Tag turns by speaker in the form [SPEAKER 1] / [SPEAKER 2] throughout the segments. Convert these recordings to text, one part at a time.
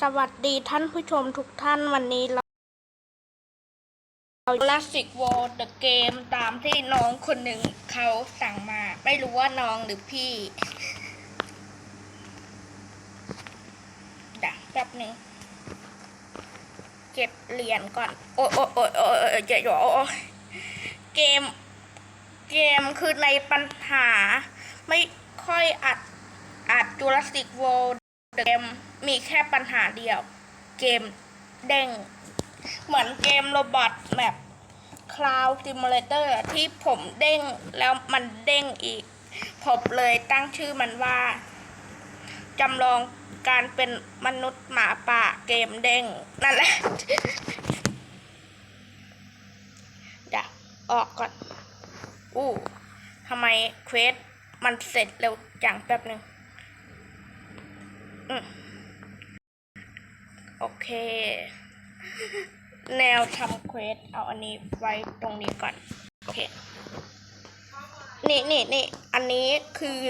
[SPEAKER 1] สวัสดีท่านผู้ชมทุกท่านวันนี้เราเรา Classic World The Game ตามที่น้องคนหนึ่งเขาสั่งมา ไม่รู้ว่าน้องหรือพี่ดักแป๊บหนึ่งเก็บเหรียญก่อน โอ้ยโอ้ยโอ้ยโอ้ยโอ้ยเจ๊โอ้เกม เกมคือในปัญหา ไม่ค่อยอัดอัด Jurassic World เกม มีแค่ปัญหาเดียว เกมเด้ง เหมือนเกมโรบอทแบบ Cloud Simulator ที่ผมเด้งแล้วมันเด้งอีก ผมเลยตั้งชื่อมันว่าจำลองการเป็นมนุษย์หมาป่าเกมเด้ง นั่นแหละเดี๋ยวออกก่อน อู้ทำไมเควสมันเสร็จเร็วจังแป๊บหนึ่งอืม โอเค แนวทำเควสเอาอันนี้ไว้ตรงนี้ก่อน โอเค นี่นี่นี่อันนี้คือ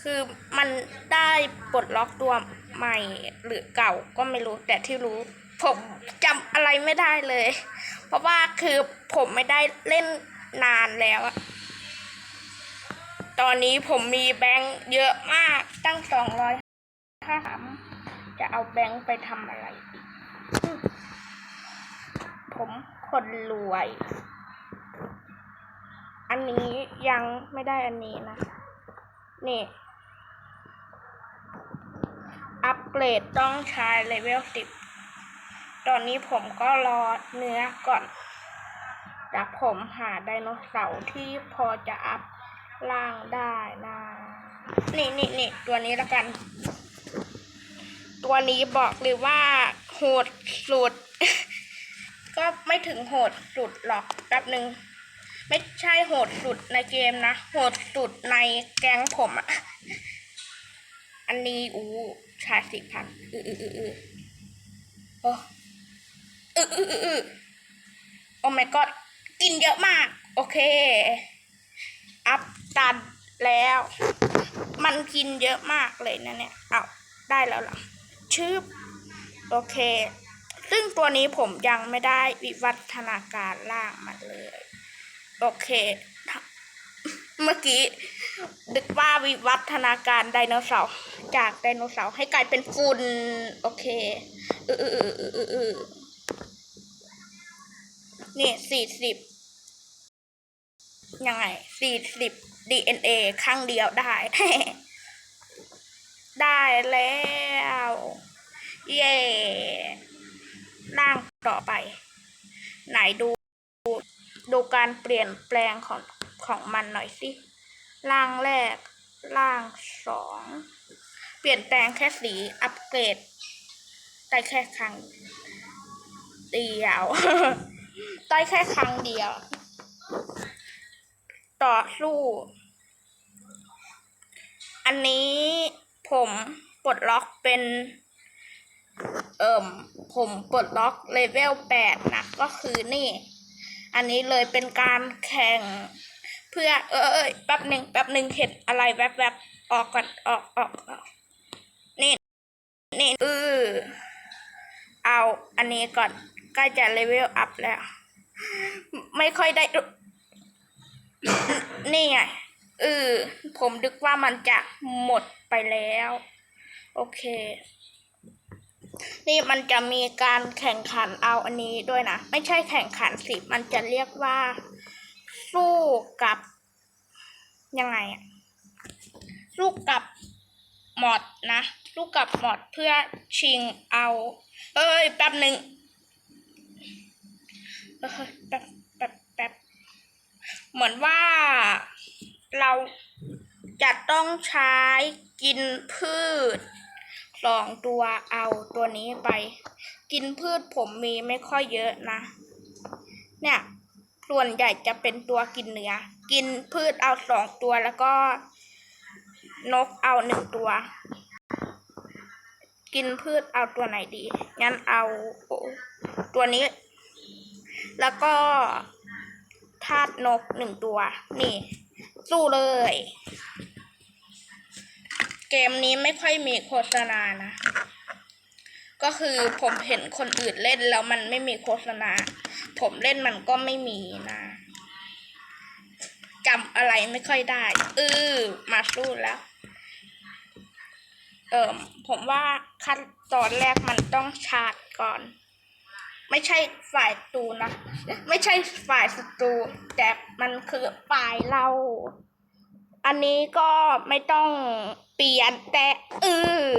[SPEAKER 1] คือมันได้ปลดล็อกตัวใหม่หรือเก่าก็ไม่รู้แต่ที่รู้ ผมจำอะไรไม่ได้เลย เพราะว่าคือผมไม่ได้เล่นนานแล้วตอนนี้ผมมีแบงค์เยอะมากตั้งสองร้อยถ้าถาม จะเอาแบงค์ไปทำอะไรอีก ผมคนรวย อันนี้ยังไม่ได้อันนี้นะ นี่ อัปเกรดต้องใช้เลเวลสิบ ตอนนี้ผมก็รอเนื้อก่อนแต่ผมหาไดโนเสาร์ที่พอจะอัพล่างได้นะ นี่นี่นี่ตัวนี้ละกัน ตัวนี้บอกเลยว่าโหดสุด ก็ไม่ถึงโหดสุดหรอกแป๊บหนึ่งไม่ใช่โหดสุดในเกมนะ โหดสุดในแก๊งผมอะอันนี้อู้ชาสิพันอืออืออืออือโอ้อืออืออืออโอ้ my god กินเยอะมาก โอเค อัพตัดแล้ว มันกินเยอะมากเลยนะเนี่ย เอาได้แล้วหรอ ชื่อโอเค ซึ่งตัวนี้ผมยังไม่ได้วิวัฒนาการล่างมันเลย โอเค เมื่อกี้ดึกว่าวิวัฒนาการไดโนเสาร์จากไดโนเสาร์ให้กลายเป็นฝุ่นโอเคเออเออเออเออเออเออนี่สี่สิบยังไงสี่สิบ DNA ข้างเดียวได้ ได้แล้ว เย่ร่างต่อไป ไหนดู ดูการเปลี่ยนแปลงของของมันหน่อยสิร่างแรกร่างสองเปลี่ยนแปลงแค่สีอัปเกรดได้แค่ครั้งเดียวได้แค่ครั้งเดียว ต่อสู้ อันนี้ ผมปลดล็อกเป็น เอิ่มผมปลดล็อกเลเวลแปดนะ ก็คือนี่ อันนี้เลยเป็นการแข่ง เพื่อเออเอยแป๊บหนึ่งแป๊บหนึ่งเห็นอะไรแวบๆออกก่อนออกออกออกนี่ นี่เออเอาอันนี้ก่อนใกล้จะเลเวลอัพแล้ว ไม่ค่อยได้ นี่ไง เออ ผมดึกว่ามันจะหมดไปแล้ว โอเค นี่มันจะมีการแข่งขันเอาอันนี้ด้วยนะ ไม่ใช่แข่งขันสิ มันจะเรียกว่า สู้กับ ยังไงอะสู้กับหมอดนะสู้กับหมอดเพื่อชิงเอา เอ้ย แป๊บหนึ่งเอ้ยแป๊บแป๊บแป๊บเหมือนว่า เราจะต้องใช้กินพืชสองตัวเอาตัวนี้ไป กินพืชผมมีไม่ค่อยเยอะนะ เนี่ยส่วนใหญ่จะเป็นตัวกินเนื้อ กินพืชเอาสองตัวแล้วก็ นกเอาหนึ่งตัว กินพืชเอาตัวไหนดี งั้นเอาตัวนี้ แล้วก็ธาตุนกหนึ่งตัว นี่ สู้เลย เกมนี้ไม่ค่อยมีโฆษณานะ ก็คือผมเห็นคนอื่นเล่นแล้วมันไม่มีโฆษณา ผมเล่นมันก็ไม่มีนะจำอะไรไม่ค่อยได้ เออมาสู้แล้ว เอิมผมว่าขั้นตอนแรกมันต้องชาร์จก่อน ไม่ใช่ฝ่ายตูนะ ไม่ใช่ฝ่ายศัตรู แต่มันคือฝ่ายเรา อันนี้ก็ไม่ต้องเปลี่ยนแต่เออ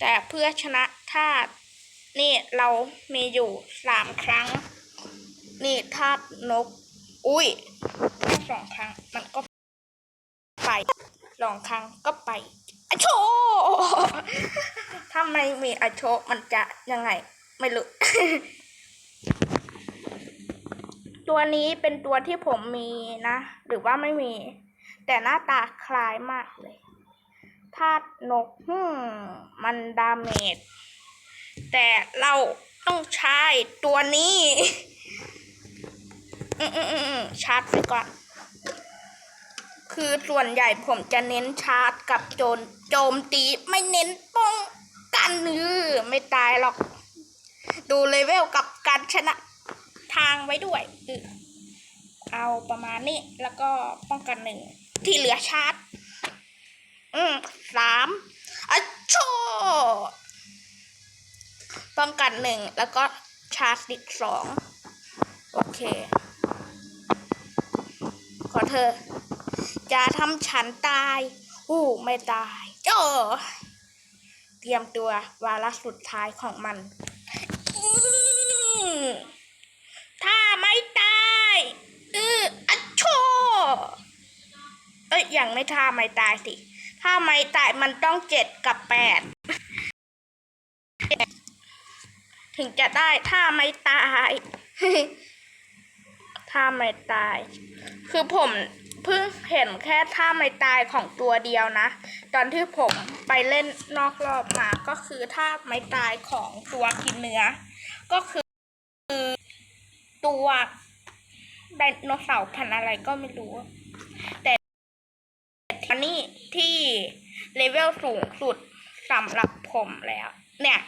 [SPEAKER 1] แต่เพื่อชนะธาตุนี่เรามีอยู่สามครั้ง นี่ธาตุนก อุ้ยแค่สองครั้งมันก็ไปสองครั้งก็ไปอโชถ้าไม่มีอโชมันจะยังไง ไม่รู้ ตัวนี้เป็นตัวที่ผมมีนะ หรือว่าไม่มี แต่หน้าตาคล้ายมากเลยธาตุนกฮึมมันดาเมจ แต่เราต้องใช้ตัวนี้ อืมอืมอืมอืมชาร์จไปก่อน คือส่วนใหญ่ผมจะเน้นชาร์จกับโจนโจมตีไม่เน้นป้องกันเออไม่ตายหรอก ดูเลเวลกับการชนะทางไว้ด้วยเอาประมาณนี้ แล้วก็ป้องกันหนึ่ง ที่เหลือชาร์จ อืมสามอะโชป้องกันหนึ่ง แล้วก็ชาร์จอีกสอง โอเค ขอเธอ จะทำฉันตาย อู้ไม่ตาย โจเตรียมตัววาระสุดท้ายของมัน ถ้าไม่ตายเอออัดโชเอ้ยยังไม่ท่าไม่ตายสิ ถ้าไม่ตายมันต้องเจ็ดกับแปดถึงจะได้ถ้าไม่ตายถ้าไม่ตาย คือผมเพิ่งเห็นแค่ท่าไม่ตายของตัวเดียวนะ ตอนที่ผมไปเล่นนอกรอบมาก็คือท่าไม่ตายของตัวกินเนื้อ ก็คือ ตัวไดโนเสาร์พันอะไรก็ไม่รู้ แต่อันนี้ที่เลเวลสูงสุดสำหรับผมแล้ว เนี่ย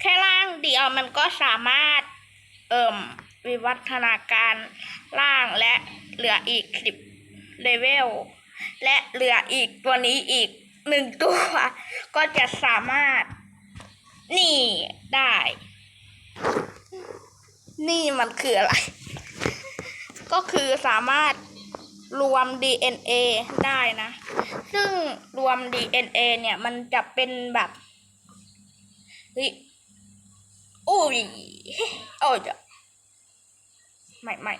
[SPEAKER 1] แค่ร่างเดียวมันก็สามารถ เอิ่ม วิวัฒนาการล่างและเหลืออีกสิบเลเวล และเหลืออีกตัวนี้อีกหนึ่งตัว ก็จะสามารถ นี่ได้ นี่มันคืออะไร ก็คือสามารถรวม DNA ได้นะ ซึ่งรวม DNA เนี่ย มันจะเป็นแบบเฮ้ยอุ้ยโอ้ยไม่ไม่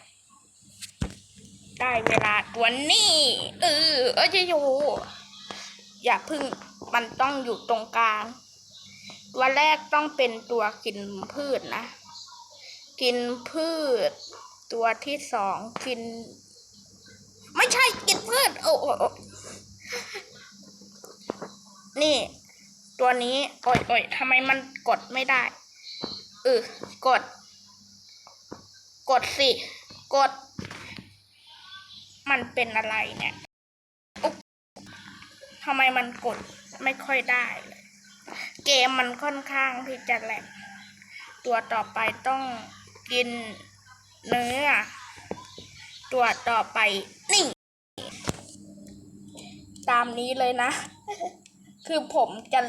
[SPEAKER 1] ได้เวลาตัวนี้เออเออจะอยู่อย่าพึ่งมันต้องอยู่ตรงกลาง ตัวแรกต้องเป็นตัวกินพืชนะ กินพืช ตัวที่สองกิน ไม่ใช่กินพืช โอ้โอนี่ ตัวนี้ โอ้ยโอ้ยทำไมมันกดไม่ได้เออกด กดสิ กด มันเป็นอะไรเนี่ยอุ๊บทำไมมันกดไม่ค่อยได้เลยเกมมันค่อนข้างที่จะแหลกตัวต่อไปต้อง กินเนื้อ ตัวต่อไป นี่ ตามนี้เลยนะ คือผมจะ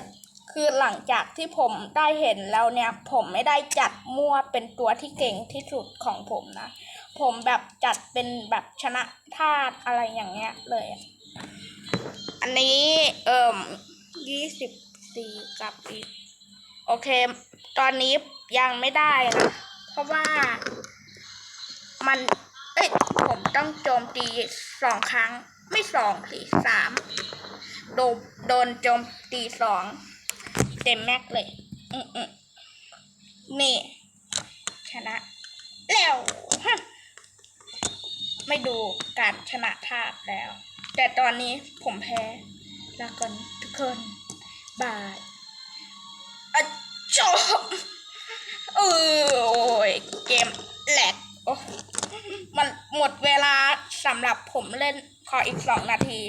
[SPEAKER 1] คือหลังจากที่ผมได้เห็นแล้วเนี่ย ผมไม่ได้จัดมั่วเป็นตัวที่เก่งที่สุดของผมนะ ผมแบบจัดเป็นแบบชนะธาตุอะไรอย่างเงี้ยเลย อันนี้เอ่มยี่สิบสี่กับอีก โอเค ตอนนี้ยังไม่ได้นะ เพราะว่ามัน เอ้ยผมต้องโจมตีสองครั้ง ไม่สองสิสามโดนโดนโจมตีสองเต็มแม็กเลย อืมอืมนี่ ชนะ แล้วฮะไม่ดูการชนะทาแล้ว แต่ตอนนี้ผมแพ้ลาก่อนทุกคน บายอจบ รับผมเล่นขออีกสองนาที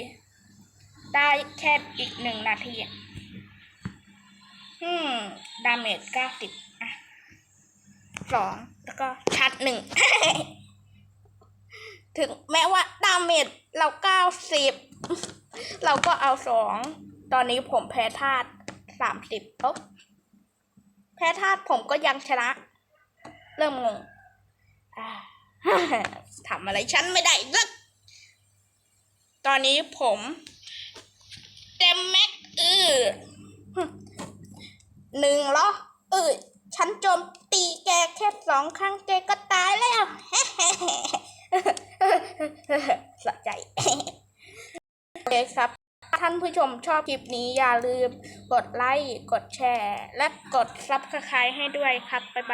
[SPEAKER 1] ได้แค่อีกหนึ่งนาทีอืมดาเมจเก้าสิบอะสองแล้วก็ชัดหนึ่งถึงแม้ว่าดาเมจเราเก้าสิบเราก็เอาสอง ตอนนี้ผมแพ้ธาตุสามสิบปุ๊บแพ้ธาตุผมก็ยังชนะ เริ่มงงทำอะไรฉันไม่ได้ลึก ตอนนี้ผมเต็มแม็กอือหนึ่งเหรอเออฉันโจมตีแกแค่สองครั้งแกก็ตายแล้วสะใจโอเคครับ ถ้าท่านผู้ชมชอบคลิปนี้อย่าลืมกดไลค์ กดแชร์ และกดซับสไครต์ให้ด้วยครับ บ๊ายบาย